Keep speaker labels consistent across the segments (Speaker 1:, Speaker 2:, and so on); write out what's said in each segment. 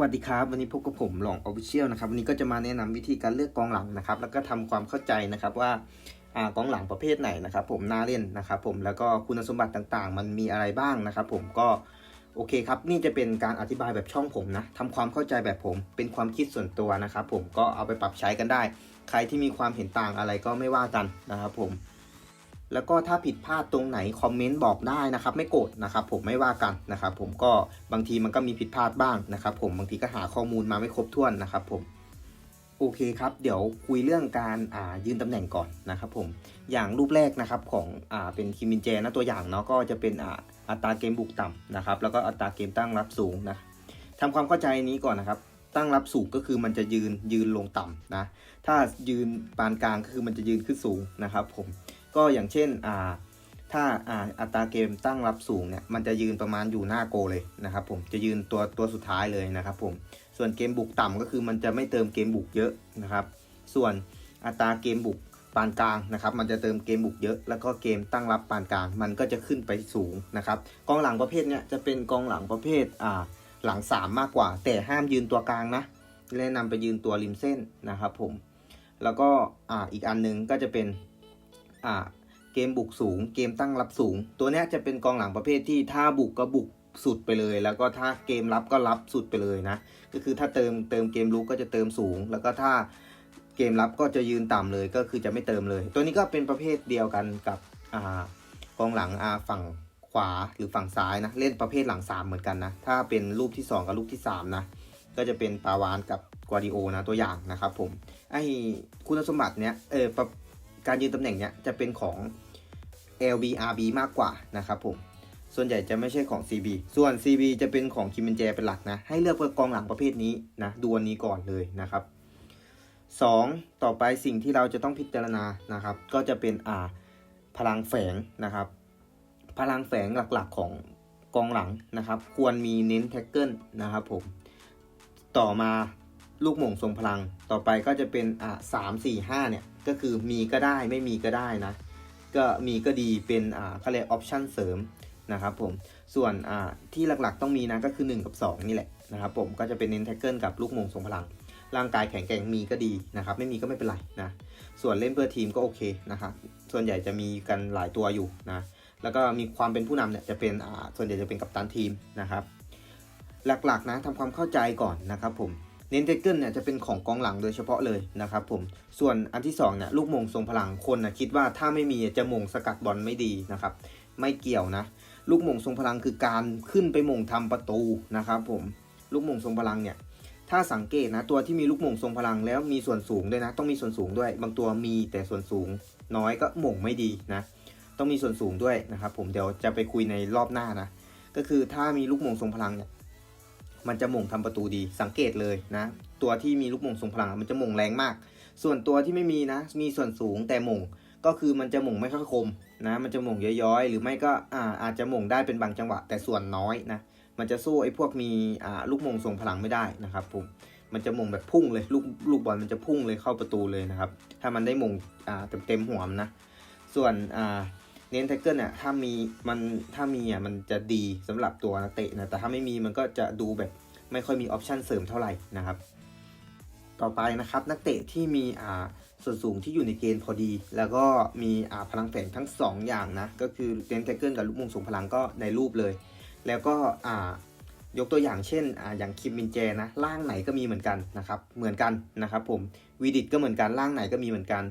Speaker 1: วัสดีครับ วันนี้พบกับผมหลองออฟฟิเชียลนะครับวันนี้ก็จะมาแนะนำวิธีการเลือกกองหลังนะครับ แล้วก็ทำความเข้าใจนะครับว่าอ่ากองหลังประเภทไหนนะครับ ผมน่าเล่นนะครับผมแล้วก็คุณสมบัติต่างๆ มันมีอะไรบ้างนะครับ ผมก็โอเคครับ นี่จะเป็นการอธิบายแบบช่องผมนะทำความเข้าใจแบบผมเป็นความคิดส่วนตัวนะครับ ผมก็เอาไปปรับใช้กันได้ ใครที่มีความเห็นต่างอะไรก็ไม่ว่ากันนะครับ ผม แล้วก็ถ้าผิดพลาดตรงไหนคอมเมนต์บอกได้นะครับ ไม่โกรธนะครับ ผมไม่ว่ากันนะครับ ผมก็บางทีมันก็มีผิดพลาดบ้างนะครับ ผมบางทีก็หาข้อมูลมาไม่ครบถ้วนนะครับ ผมโอเคครับ เดี๋ยวคุยเรื่องการายืนตำแหน่งก่อนนะครับผมอย่างรูปแรกนะครับของอเป็นคิมินเจนะตัวอย่างเนาะก็จะเป็นออัตราเกมบุกต่ำนะครับ แล้วก็อัตราเกมตั้งรับสูงนะทำความเข้าใจนี้ก่อนนะครับตั้งรับสูงก็คือมันจะยืนยืนลงต่ำนะถ้ายืนปานกลางก็คือมันจะยืนขึ้นสูงนะครับผม ก็อย่างเช่นอ่าถ้าอ่าอัตราเกมตั้งรับสูงเนี่ยมันจะยืนประมาณอยู่หน้าโกเลยนะครับผมจะยืนตัวตัวสุดท้ายเลยนะครับผมส่วนเกมบุกต่ำก็คือมันจะไม่เติมเกมบุกเยอะนะครับ ส่วนอัตราเกมบุกปานกลางนะครับ มันจะเติมเกมบุกเยอะ แล้วก็เกมตั้งรับปานกลาง มันก็จะขึ้นไปสูงนะครับกองหลังประเภทเนี้ยจะเป็นกองหลังประเภทอ่าหลัง 3 มากกว่า แต่ห้ามยืนตัวกลางนะแนะนำไปยืนตัวริมเส้นนะครับผมแล้วก็อ่าอีกอันนึงก็จะเป็น เกมบุกสูง เกมตั้งรับสูง ตัวนี้จะเป็นกองหลังประเภทที่ถ้าบุกก็บุกสุดไปเลย แล้วก็ถ้าเกมรับก็รับสุดไปเลยนะ ก็คือถ้าเติมเติมเกมลุกก็จะเติมสูง แล้วก็ถ้าเกมรับก็จะยืนต่ำเลย ก็คือจะไม่เติมเลย ตัวนี้ก็เป็นประเภทเดียวกันกับอกองหลังอาฝั่งขวาหรือฝั่งซ้ายนะเล่นประเภทหลังสามเหมือนกันนะถ้าเป็นรูปที่สองกับรูปที่สามนะก็จะเป็นปาวานกับกวาดิโอนะตัวอย่างนะครับผมไอคุณสมบัติเนี้ยเออ การยืนตำแหน่งเนี้ยจะเป็นของ LBRB มากกว่านะครับผม ส่วนใหญ่จะไม่ใช่ของ CB ส่วน CB จะเป็นของคิมเบนเจเป็นหลักนะ ให้เลือกกองหลังประเภทนี้นะดูอันนี้ก่อนเลยนะครับ 2. ต่อไปสิ่งที่เราจะต้องพิจารณานะครับ ก็จะเป็นอ่าพลังแฝงนะครับ พลังแฝงหลักๆของกองหลังนะครับ ควรมีเน้นแท็กเกิลนะครับผม ต่อมา ลูกหม่งทรงพลัง ต่อไปก็จะเป็นอ่าสามสี่ห้าเนี่ย ก็คือมีก็ได้ไม่มีก็ได้นะ ก็มีก็ดีเป็นอ่าเขาเรียกออปชั่นเสริมนะครับผม ส่วนอ่าที่หลักๆต้องมีนะก็คือ 1 กับ 2 นี่แหละนะครับผม ก็จะเป็นเน้นแท็กเกิลกับลูกมงทรงพลัง ร่างกายแข็งแกร่งมีก็ดีนะครับ ไม่มีก็ไม่เป็นไรนะ ส่วนเล่นเพื่อทีมก็โอเคนะครับ ส่วนใหญ่จะมีกันหลายตัวอยู่นะ แล้วก็มีความเป็นผู้นำเนี่ยจะเป็นอ่าส่วนใหญ่จะเป็นกัปตันทีมนะครับ หลักๆนะทำความเข้าใจก่อนนะครับผม เน้นเทคเกิลเนี่ยจะเป็นของกองหลังโดยเฉพาะเลยนะครับผม ส่วนอันที่2เนี่ยลูกมงทรงพลังคนนะคิดว่าถ้าไม่มีจะมงสกัดบอลไม่ดีนะครับ ไม่เกี่ยวนะ ลูกมงทรงพลังคือการขึ้นไปมงทำประตูนะครับผมลูกมงทรงพลังเนี่ยถ้าสังเกตนะตัวที่มีลูกมงทรงพลังแล้วมีส่วนสูงด้วยนะ ต้องมีส่วนสูงด้วย บางตัวมีแต่ส่วนสูง น้อยก็มงไม่ดีนะ ต้องมีส่วนสูงด้วยนะครับผมเดี๋ยวจะไปคุยในรอบหน้านะก็คือถ้ามีลูกมงทรงพลังเนี่ย มันจะมงทำประตูดีสังเกตเลยนะ ตัวที่มีลูกมงทรงพลังมันจะมงแรงมาก ส่วนตัวที่ไม่มีนะ มีส่วนสูงแต่มงก็คือมันจะหม่งไม่ค่อยคมนะ มันจะหม่งย้อยๆ หรือไม่ก็อ่าอาจจะหม่งได้เป็นบางจังหวะ แต่ส่วนน้อยนะ มันจะสู้ไอ้พวกมีอ่าลูกมงทรงพลังไม่ได้นะครับผม มันจะมงแบบพุ่งเลยลูกลูกบอลมันจะพุ่งเลยเข้าประตูเลยนะครับ ถ้ามันได้มงอ่าเต็มเต็มหัวมันนะ ส่วนอ่า เน้นแท็กเกิลเนี่ยถ้ามีมันถ้ามีอะมันจะดีสำหรับตัวนักเตะนะแต่ถ้าไม่มีมันก็จะดูแบบไม่ค่อยมีออปชันเสริมเท่าไหร่นะครับ ต่อไปนะครับนักเตะที่มีอ่าส่วนสูงที่อยู่ในเกณฑ์พอดี แล้วก็มีอ่าพลังแฝงทั้ง 2 อย่างนะก็คือเน้นแท็กเกิลกับลูกมุงส่งพลังก็ในรูปเลย แล้วก็อ่ายกตัวอย่างเช่นอ่าอย่างคิมมินเจนะร่างไหนก็มีเหมือนกันนะครับเหมือนกันนะครับผมวีดิตก็เหมือนกันร่างไหนก็มีเหมือนกัน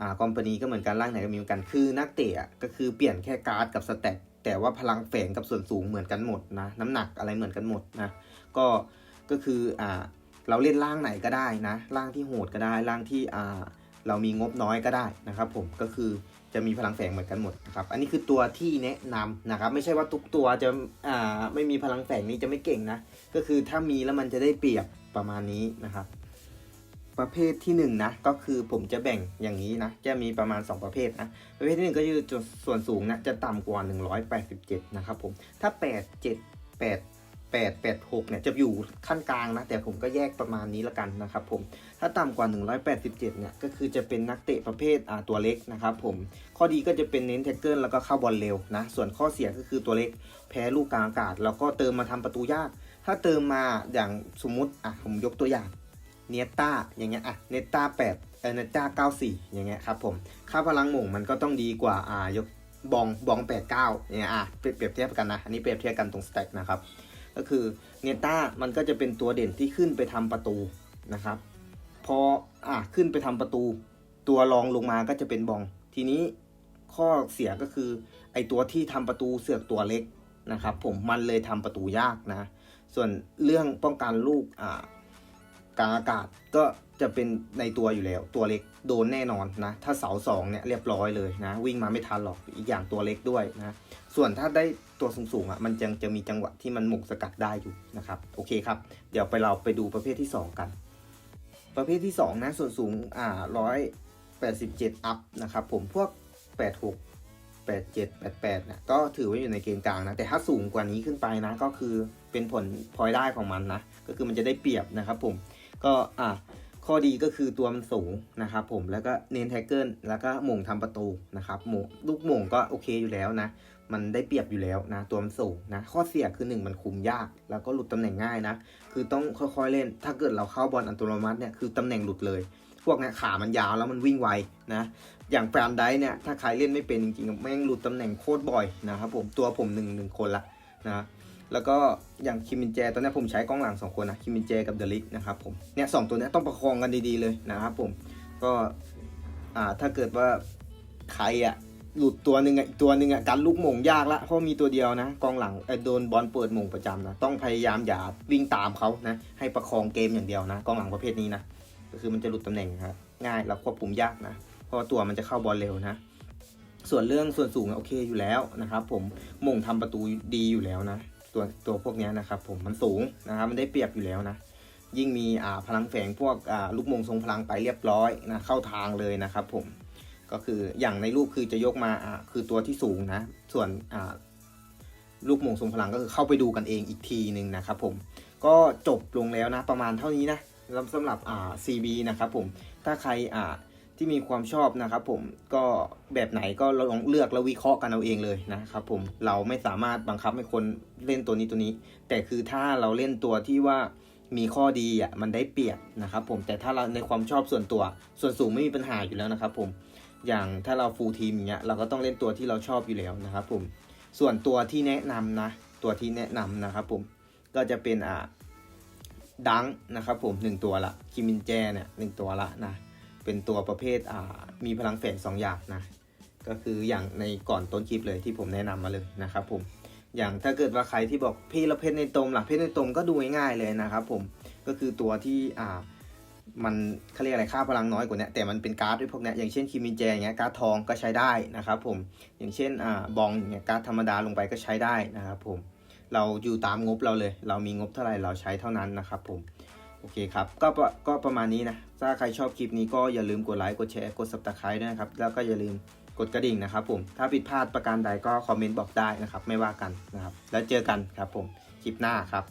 Speaker 1: อ่าคอมพานีก็เหมือนกันร่างไหนก็มีเหมือนกันคือนักเตะก็คือเปลี่ยนแค่การ์ดกับสแตทแต่ว่าพลังแฝงกับส่วนสูงเหมือนกันหมดนะน้ำหนักอะไรเหมือนกันหมดนะก็ก็คืออ่าเราเล่นร่างไหนก็ได้นะร่างที่โหดก็ได้ร่างที่อ่าเรามีงบน้อยก็ได้นะครับ ผมก็คือจะมีพลังแฝงเหมือนกันหมดนะครับอันนี้คือตัวที่แนะนำนะครับ ไม่ใช่ว่าทุกตัวจะอ่าไม่มีพลังแฝงนี้จะไม่เก่งนะก็คือถ้ามีแล้วมันจะได้เปรียบประมาณนี้นะครับ ประเภทที่1นงนะก็คือผมจะแบ่งอย่างนี้นะ จะมีประมาณ 2 ประเภทนะ ประเภทที่ 1 ก็คือส่วนสูงนะจะต่ำกว่า 187 นะครับผม ถ้า 8 7 8 8 8 6เนี่ยจะอยู่ขั้นกลางนะ แต่ผมก็แยกประมาณนี้ละกันนะครับผมถ้าต่ำกว่า 187 เนี่ยก็คือจะเป็นนักเตะประเภทอ่าตัวเล็กนะครับผมข้อดีก็จะเป็นเน้นแท็กเกิลแล้วก็เข้าบอลเร็วนะ ส่วนข้อเสียก็คือตัวเล็กแพ้ลูกกลางอากาศ แล้วก็เติมมาทำประตูยาก ถ้าเติมมาอย่างสมมติอะผมยกตัวอย่าง เนต้าอย่างเงี้ยอะเนต้าแปดเอเนต้าเก้าสี่อย่างเงี้ยครับผมค่าพลังหม่งมันก็ต้องดีกว่าอ่ายกบองบองแปดเก้าอย่างเงี้ยอะเปรียบเทียบกันนะ อันนี้เปรียบเทียบกันตรงสแต็กนะครับ ก็คือเนต้ามันก็จะเป็นตัวเด่นที่ขึ้นไปทำประตูนะครับ พออะขึ้นไปทำประตู ตัวรองลงมาก็จะเป็นบอง ทีนี้ข้อเสียก็คือไอตัวที่ทำประตูเสือกตัวเล็กนะครับผมมันเลยทำประตูยากนะ ส่วนเรื่องป้องกันลูกอ่า กลางอากาศก็จะเป็นในตัวอยู่แล้ว ตัวเล็กโดนแน่นอนนะ ถ้าเสาสองเนี่ยเรียบร้อยเลยนะ วิ่งมาไม่ทันหรอกอีกอย่างตัวเล็กด้วยนะ ส่วนถ้าได้ตัวสูงๆอะมันยังจะมีจังหวะที่มันหมกสกัดได้อยู่นะครับ โอเคครับ เดี๋ยวไปเราไปดูประเภทที่ 2 กัน ประเภทที่ 2 นะ ส่วนสูงอ่าร้อยแปดสิบเจ็ดอัพนะครับผมพวกแปดหกแปดเจ็ดแปดแปดนะก็ถือว่าอยู่ในเกณฑ์กลางนะ แต่ถ้าสูงกว่านี้ขึ้นไปนะ ก็คือเป็นผลพลอยได้ของมันนะ ก็คือมันจะได้เปรียบนะครับผม ก็อะข้อดีก็คือตัวมันสูงนะครับผมแล้วก็เน้นแท็กเกิลแล้วก็หม่งทำประตูนะครับหม่งลูกหม่งก็โอเคอยู่แล้วนะ มันได้เปรียบอยู่แล้วนะ ตัวมันสูงนะ ข้อเสียคือหนึ่งมันคุมยาก แล้วก็หลุดตำแหน่งง่ายนะ คือต้องค่อยๆเล่น ถ้าเกิดเราเข้าบอลอัตโนมัติเนี่ยคือตำแหน่งหลุดเลย พวกเนี้ยขามันยาวแล้วมันวิ่งไวนะ อย่างแฟนไดเนี่ยถ้าใครเล่นไม่เป็นจริงๆแม่งหลุดตำแหน่งโคตรบ่อยนะครับผมตัวผมหนึ่งหนึ่งคนละนะ แล้วก็อย่างคิมินแจตอนนี้ผมใช้กล้องหลังสองคนนะคิมินแจกับเดลิกนะครับผมเนี่ยสองตัวเนี้ยต้องประคองกันดีๆเลยนะครับผมก็อ่าถ้าเกิดว่าใครอะหลุดตัวหนึ่งอะตัวหนึ่งอะกันลูกหม่งยากละเพราะมีตัวเดียวนะกองหลังโดนบอลเปิดหม่งประจำนะต้องพยายามอย่าวิ่งตามเขานะให้ประคองเกมอย่างเดียวนะกองหลังประเภทนี้นะก็คือมันจะหลุดตำแหน่งครับง่ายแล้วควบคุมยากนะเพราะตัวมันจะเข้าบอลเร็วนะส่วนเรื่องส่วนสูงโอเคอยู่แล้วนะครับผมมงทำประตูดีอยู่แล้วนะ ตัวตัวพวกนี้นะครับผมมันสูงนะครับมันได้เปรียบอยู่แล้วนะยิ่งมีอ่าพลังแฝงพวกอ่าลูกมงทรงพลังไปเรียบร้อยนะเข้าทางเลยนะครับผมก็คืออย่างในรูปคือจะยกมาอ่าคือตัวที่สูงนะ ส่วนอ่าลูกมงทรงพลังก็คือเข้าไปดูกันเองอีกทีหนึ่งนะครับผมก็จบลงแล้วนะประมาณเท่านี้นะสำหรับอ่า CB นะครับผมถ้าใครอ่า ที่มีความชอบนะครับผมก็แบบไหนก็ลองเลือกแล้ววิเคราะห์กันเอาเองเลยนะครับผมเราไม่สามารถบังคับให้คนเล่นตัวนี้ตัวนี้ แต่คือถ้าเราเล่นตัวที่ว่ามีข้อดีอะมันได้เปรียบนะครับผมแต่ถ้าเราในความชอบส่วนตัว ส่วนสูงไม่มีปัญหาอยู่แล้วนะครับผมอย่างถ้าเราฟูลทีมอย่างเงี้ยเราก็ต้องเล่นตัวที่เราชอบอยู่แล้วนะครับผมส่วนตัวที่แนะนำนะตัวที่แนะนำนะครับผมก็จะเป็นอ่าดังนะครับผมหนึ่งตัวละคิมินแจเนี่ยหนึ่งตัวละนะ เป็นตัวประเภทอ่ามีพลังแฝงสองอย่างนะก็คืออย่างในก่อนต้นคลิปเลยที่ผมแนะนำมาเลยนะครับผมอย่างถ้าเกิดว่าใครที่บอกพี่เราเพชรในตมหลักเพชรในตมก็ดูง่ายๆเลยนะครับผมก็คือตัวที่อ่ามันเขาเรียกอะไรค่าพลังน้อยกว่านี้แต่มันเป็นการ์ดด้วยพวกเนี้ยอย่างเช่นคิมินแจอย่างเงี้ยการ์ดทองก็ใช้ได้นะครับผมอย่างเช่นอ่าบองอย่างเงี้ยการ์ดธรรมดาลงไปก็ใช้ได้นะครับผมเราอยู่ตามงบเราเลย เรามีงบเท่าไหร่เราใช้เท่านั้นนะครับผม โอเคครับก็ประก็ประมาณนี้นะ ถ้าใครชอบคลิปนี้ก็อย่าลืมกดไลค์กดแชร์กด subscribe ด้วยนะครับ แล้วก็อย่าลืมกดกระดิ่งนะครับผมถ้าผิดพลาดประการใดก็คอมเมนต์บอกได้นะครับ ไม่ว่ากันนะครับ แล้วเจอกันครับผมคลิปหน้าครับ